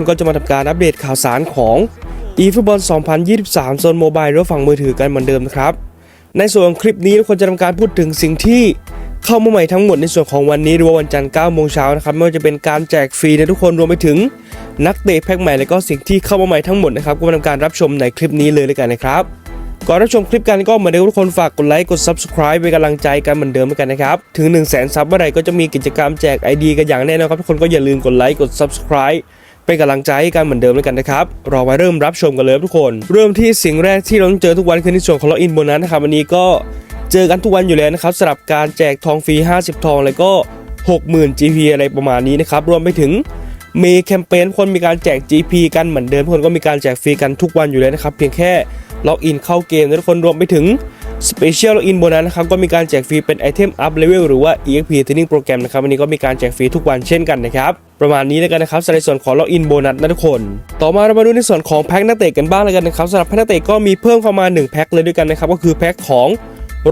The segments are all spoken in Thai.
นก็จะมาทำการอัปเดตข่าวสารของ eFootball 2023 โซนโมบายหรือฝั่งมือถือกันเหมือนเดิมนะครับ ในส่วนของคลิปนี้ทุกคนจะทำการพูดถึงสิ่งที่เข้ามาใหม่ทั้งหมดในส่วนของวันนี้หรือว่าวันจันทร์9โมงเช้านะครับไม่ว่าจะเป็นการแจกฟรีนะทุกคนรวมไปถึงนักเตะแพ็กใหม่และก็สิ่งที่เข้ามาใหม่ทั้งหมดนะครับก็มาทำการรับชมในคลิปนี้เลยเลยกันนะครับก่อนรับชมคลิปกันก็เหมือนเดิมทุกคนฝากกดไลค์กด subscribe เป็นกำลังใจกันเหมือนเดิมเหมือนกันนะครับ ถึง 1 0 0 0 0แสนซับเมื่อไรก็จะมีกิจกรรมแจก ID กันอย่างแน่นอนครับ ทุกคนก็อย่าลืมกดไลค์กด subscribe เป็นกำลังใจกันเหมือนเดิมแล้วกันนะครับรอมาเริ่มรับชมกันเลยทุกคน เริ่มที่สิ่งแรกที่เราต้องเจอทุกวันคือในส่วนของล็อกอินโบนัสนะครับวันนี้ก็เจอกันทุกวันอยู่แล้วนะครับสำหรับการแจกทองฟรี 50 ทองแล้วก็ 60,000 GP อะไรประมาณนี้นะครับรวมไปถึงมีแคมเปญคนมีการแจก GP กันเหมือนเดิมทุกคนก็มีการแจกฟรีกันทุกวันอยู่แล้วนะครับเพียงแค่ล็อกอินเข้าเกมนะทุกคนรวมไปถึง Special In โบนัสนะครับก็มีการแจกฟรีเป็นไอเทมอัพเลเวลหรือว่า EXP Training Program นะครับวันนี้ก็มีการแจกฟรีทุกวันเช่นกันนะครับประมาณนี้แล้วกันนะครับสำหรับในส่วนของล็อกอินโบนัสนะทุกคน ต่อมาเรามาดูในส่วนของแพ็คนักเตะกันบ้างแล้วกันนะครับสำหรับแพ็คนักเตะก็มีเพิ่มเข้ามา 1 แพ็คเลยด้วยกันนะครับก็คือแพ็คของ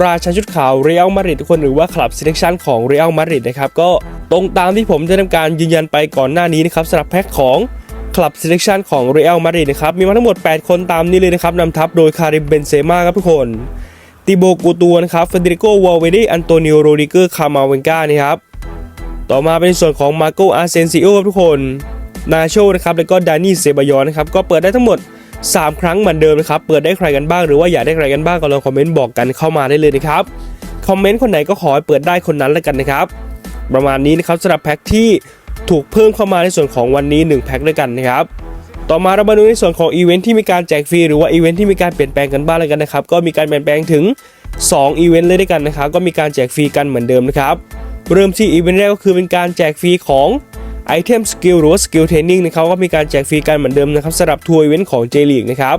ราชาชุดขาวเรียลมาดริดทุกคนหรือว่าคลับ s ิ l เล c ชันของเรียลมาดริดนะครับก็ตรงตามที่ผมได้ทำการยืนยันไปก่อนหน้านี้นะครับสำหรับแพ็คของคลับ s ิ l เล c ชันของเรียลมาดริดนะครับมีมาทั้งหมด 8 คนตามนี้เลยนะครับนำทัพโดยคาริมเบนเซม่าครับทุกคน ติโบกูตัวนะครับเฟเดริโกวอลเวดีอันโตนิโอโรดิเกอร์คามาเวนกานี่ครับต่อมาเป็นส่วนของมาโกอาเซนซิโอครับทุกคนนาโชนะครับแล้วก็ดานี่เซบายอนนะครับก็เปิดได้ทั้งหมด 3 ครั้งเหมือนเดิมนะครับเปิดได้ใครกันบ้างหรือว่าอยากได้ใครกันบ้างก็ลองคอมเมนต์บอกกันเข้ามาได้เลยนะครับคอมเมนต์คนไหนก็ขอให้เปิดได้คนนั้นแล้วกันนะครับประมาณนี้นะครับสำหรับแพ็คที่ถูกเพิ่มเข้ามาในส่วนของวันนี้ 1 แพ็คด้วยกันนะครับ ต่อมาเรามาดูในส่วนของอีเวนท์ที่มีการแจกฟรีหรือว่าอีเวนท์ที่มีการเปลี่ยนแปลงกันบ้างแล้วกันนะครับก็มีการเปลี่ยนแปลงถึง2อีเวนต์เลยด้วยกันนะครับก็มีการแจกฟรีกันเหมือนเดิมนะครับเริ่มที่อีเวนต์แรกก็คือเป็นการแจกฟรีของไอเทมสกิลหรือว่าสกิลเทรนนิ่งนะครับก็มีการแจกฟรีกันเหมือนเดิมนะครับสำหรับทัวร์อีเวนต์ของ J League นะครับ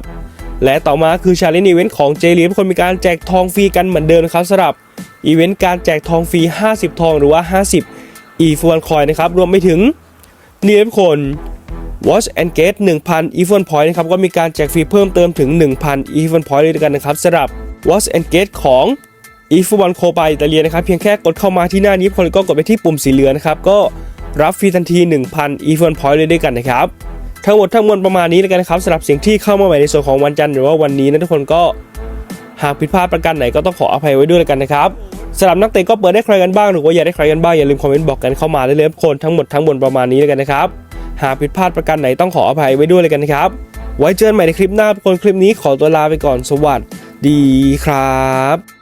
และต่อมาคือชาเลนจ์อีเวนต์ของ J League ทุกคนมีการแจกทองฟรีกันเหมือนเดิมนะครับสำหรับอีเวนต์การแจกทองฟรี50 ทองหรือว่า 50 e f o n coin นะครับรวมไปถึงนี่ทุกคน Watch and Gate 1,000 e f o n point นะครับก็มีการแจกฟรีเพิ่มเติมถึง 1,000 e f o n point ด้วยกันนะครับสำหรับ Watch and Gate ของ e f o n c o ไปอิตาเลียนะครับเพียงแค่กดเข้ามาที่หน้านี้คนก็กดไปที่ปุ่มสีเหลืองนะครับก็รับฟรีทันที 1,000 e f o n point เลยด้วยกันนะครับทั้งหมดทั้งมวลประมาณนี้แล้วกันนะครับสำหรับสิ่งที่เข้ามาใหม่ในส่วนของวันจันทร์หรือว่าวันนี้นะทุกคนก็หากผิดพลาดประการไหนก็ต้องขออภัยไว้ด้วยแล้วกันนะครับสำหรับนักเตะก็เปิดได้ใครกันบ้างหรือว่าอยากได้ใครกันบ้างอย่าลืมคอมเมนต์บอกกันเข้ามาได้เลยทุกคนทั้งหมดทั้งมวลประมาณนี้แล้วกันนะครับ หากผิดพลาดประการไหนต้องขออภัยไว้ด้วยเลยกันนะครับ ไว้เจอกันใหม่ในคลิปหน้าทุกคนคลิปนี้ขอตัวลาไปก่อนสวัสดีครับ